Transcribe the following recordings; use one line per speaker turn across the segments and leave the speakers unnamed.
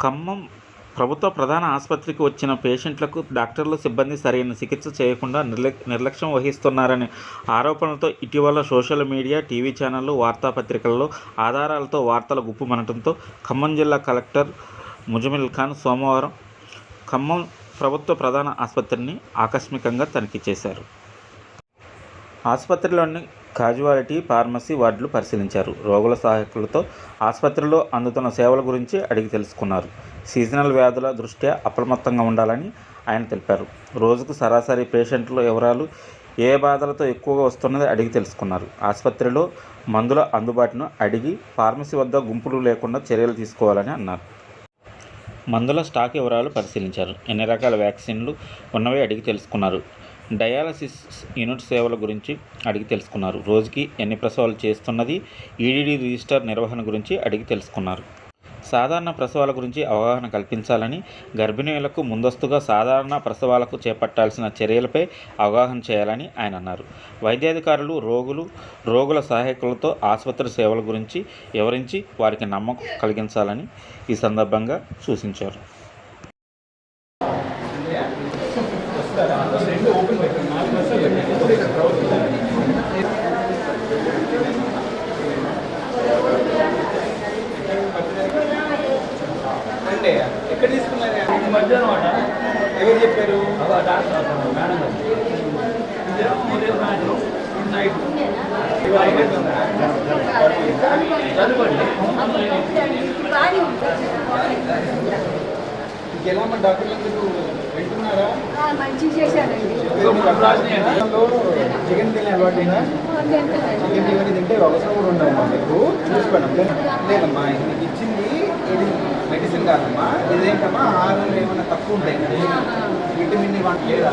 ఖమ్మం ప్రభుత్వ ప్రధాన ఆసుపత్రికి వచ్చిన పేషెంట్లకు డాక్టర్లు సిబ్బంది సరైన చికిత్స చేయకుండా నిర్లక్ష్యం వహిస్తున్నారనే ఆరోపణలతో ఇటీవల సోషల్ మీడియా టీవీ ఛానళ్ళు వార్తాపత్రికల్లో ఆధారాలతో వార్తలు గుప్పుమనటంతో ఖమ్మం జిల్లా కలెక్టర్ ముజమిల్ ఖాన్ సోమవారం ఖమ్మం ప్రభుత్వ ప్రధాన ఆసుపత్రిని ఆకస్మికంగా తనిఖీ చేశారు. ఆసుపత్రిలోని కాజువాలిటీ ఫార్మసీ వార్డులు పరిశీలించారు. రోగుల సహాయకులతో ఆసుపత్రిలో అందుతున్న సేవల గురించి అడిగి తెలుసుకున్నారు. సీజనల్ వ్యాధుల దృష్ట్యా అప్రమత్తంగా ఉండాలని ఆయన తెలిపారు. రోజుకు సరాసరి పేషెంట్ల వివరాలు ఏ బాధలతో ఎక్కువగా వస్తున్నది అడిగి తెలుసుకున్నారు. ఆసుపత్రిలో మందుల అందుబాటును అడిగి ఫార్మసీ వద్ద గుంపులు లేకుండా చర్యలు తీసుకోవాలని అన్నారు. మందుల స్టాక్ వివరాలు పరిశీలించారు. ఎన్ని రకాల వ్యాక్సిన్లు ఉన్నవి అడిగి తెలుసుకున్నారు. డయాలసిస్ యూనిట్ సేవల గురించి అడిగి తెలుసుకున్నారు. రోజుకి ఎన్ని ప్రసవాలు చేస్తున్నది ఈడీడీ రిజిస్టర్ నిర్వహణ గురించి అడిగి తెలుసుకున్నారు. సాధారణ ప్రసవాల గురించి అవగాహన కల్పించాలని గర్భిణీలకు ముందస్తుగా సాధారణ ప్రసవాలకు చేపట్టాల్సిన చర్యలపై అవగాహన చేయాలని ఆయన అన్నారు. వైద్యాధికారులు రోగులు రోగుల సహాయకులతో ఆసుపత్రి సేవల గురించి వివరించి వారికి నమ్మకం కలిగించాలని ఈ సందర్భంగా సూచించారు.
మధ్యాహ్నం అట
ఎవరు చెప్పారు?
నైట్ చదువుకోండి
మీకు ఎలా మరి డాక్టర్లు
మంచి చేశారండి
గతంలో చికెన్ తినే అలవాటైనా చికెన్ ఇవన్నీ తింటే అవసరం కూడా ఉండదమ్మా మీకు చూసుకోండి లేదమ్మా ఇది ఇచ్చింది ఇది మెడిసిన్ కాదమ్మా ఇదేంటమ్మా ఆహారంలో ఏమైనా తక్కువ ఉంటాయి విటమిన్ ఇవ్వండి లేదా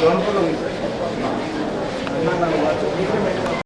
जौनपुर